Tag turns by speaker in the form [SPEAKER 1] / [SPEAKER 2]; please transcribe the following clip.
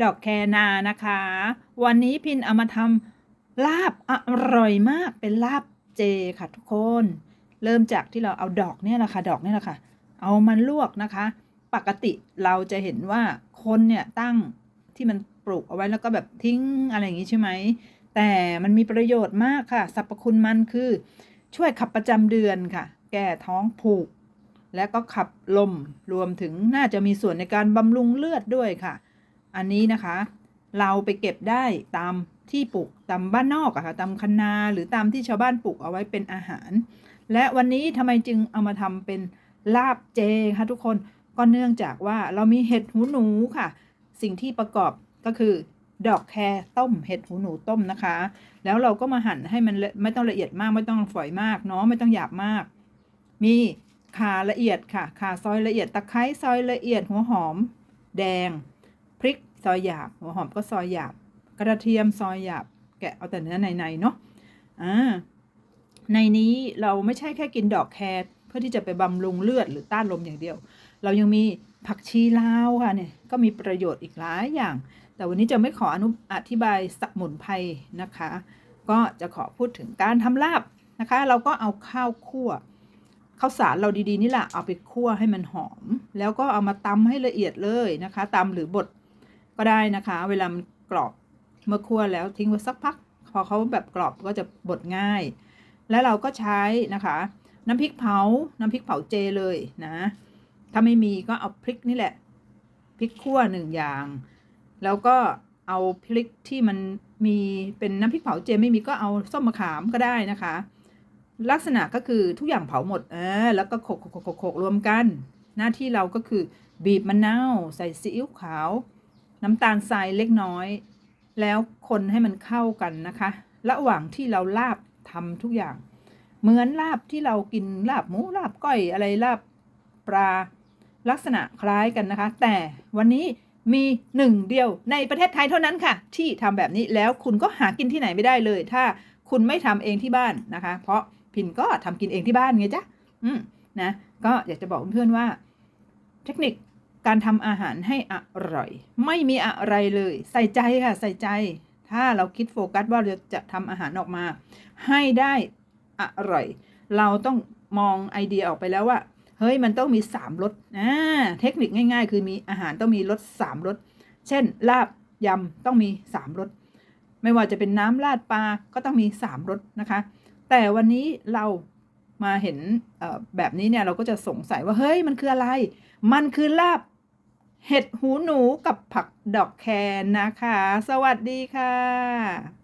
[SPEAKER 1] ดอกแคนานะคะ วันนี้พินเอามาทำลาบอร่อยมากเป็นลาบเจค่ะทุกคน เริ่มจากที่เราเอาดอกเนี่ยแหละค่ะ ดอกเนี่ยแหละค่ะ เอามันลวกนะคะ ปกติเราจะเห็นว่าคนเนี่ยตั้งที่มันปลูกเอาไว้แล้วก็แบบทิ้งอะไรอย่างนี้ใช่ไหม แต่มันมีประโยชน์มากค่ะสรรพคุณมันคือ ช่วยขับประจำเดือนค่ะ แก้ท้องผูก และก็ขับลมรวมถึงน่าจะมีส่วนในการบำรุงเลือดด้วยค่ะ อันนี้นะคะ เราไปเก็บได้ตามที่ปลูกตามบ้านนอกอะค่ะตามคันนาหรือตามที่ชาวบ้านปลูกเอาไว้เป็นอาหาร และวันนี้ทำไมจึงเอามาทำเป็นลาบเจคะทุกคนก็เนื่องจากว่าเรามีเห็ดหูหนูค่ะ สิ่งที่ประกอบก็คือดอกแครต้มเห็ดหูหนูต้มนะคะ แล้วเราก็มาหั่นให้มันไม่ต้องละเอียดมากไม่ต้องฝอยมากเนาะไม่ต้องหยาบมาก มีขาละเอียดค่ะขาซอยละเอียดตะไคร้ซอยละเอียดหัวหอม แดง พริก ซอยหยาบหัวหอมก็ซอยหยาบ กระเทียมซอยหยาบ แกะเอาแต่เนื้อในๆเนาะอ่าในนี้เราไม่ใช่แค่กินดอกแครเพื่อที่จะไปบำรุงเลือดหรือต้านลมอย่างเดียว เรายังมีผักชีลาวค่ะเนี่ยก็มีประโยชน์อีกหลายอย่าง แต่วันนี้จะไม่ขออนุอธิบายสมุนไพรนะคะ ก็จะขอพูดถึงการทำลาบนะคะ เราก็เอาข้าวคั่วข้าวสารเราดีๆนี่แหละเอาไปคั่วให้มันหอม แล้วก็เอามาตำให้ละเอียดเลยนะคะตำหรือบด ก็ได้นะคะ เวลามันกรอบเมื่อคั่วแล้วทิ้งไว้สักพัก พอเขาแบบกรอบก็จะบดง่าย แล้วเราก็ใช้นะคะ น้ำพริกเผา น้ำพริกเผาเจเลยนะ ถ้าไม่มีก็เอาพริกนี่แหละ พริกขั่วหนึ่งอย่าง แล้วก็เอาพริกที่มันมีเป็นน้ำพริกเผาเจไม่มีก็เอาส้มมะขามก็ได้นะคะ ลักษณะก็คือทุกอย่างเผาหมดเออแล้วก็โขกโขกโขกโขกรวมกัน หน้าที่เราก็คือบีบมะนาวใส่ซีอิ๊วขาว น้ำตาลทรายเล็กน้อย แล้วคนให้มันเข้ากันนะคะ ระหว่างที่เราลาบทำทุกอย่าง เหมือนลาบที่เรากินลาบหมูลาบก้อยอะไรลาบปลาลักษณะคล้ายกันนะคะ แต่วันนี้มีหนึ่งเดียวในประเทศไทยเท่านั้นค่ะ ที่ทำแบบนี้แล้วคุณก็หากินที่ไหนไม่ได้เลย ถ้าคุณไม่ทำเองที่บ้านนะคะ เพราะพินก็ทำกินเองที่บ้านไงจ๊ะอืมนะก็อยากจะบอกเพื่อนๆว่า เทคนิค การทำอาหารให้อร่อย ไม่มีอะไรเลย ใส่ใจค่ะใส่ใจ ถ้าเราคิดโฟกัสว่าเราจะทำอาหารออกมา ให้ได้อร่อย เราต้องมองไอเดียออกไปแล้วว่า เฮ้ยมันต้องมีสามรสอ่าเทคนิคง่าย ๆ คือมีอาหารต้องมีรสสามรสเช่น ลาบยำต้องมีสามรสไม่ว่าจะเป็นน้ำราดปลาก็ต้องมีสามรสนะคะ แต่วันนี้เรามาเห็นแบบนี้เนี่ยเราก็จะสงสัยว่าเฮ้ยมันคืออะไร มันคือลาบ เห็ดหูหนูกับผักดอกแคนนะคะ สวัสดีค่ะ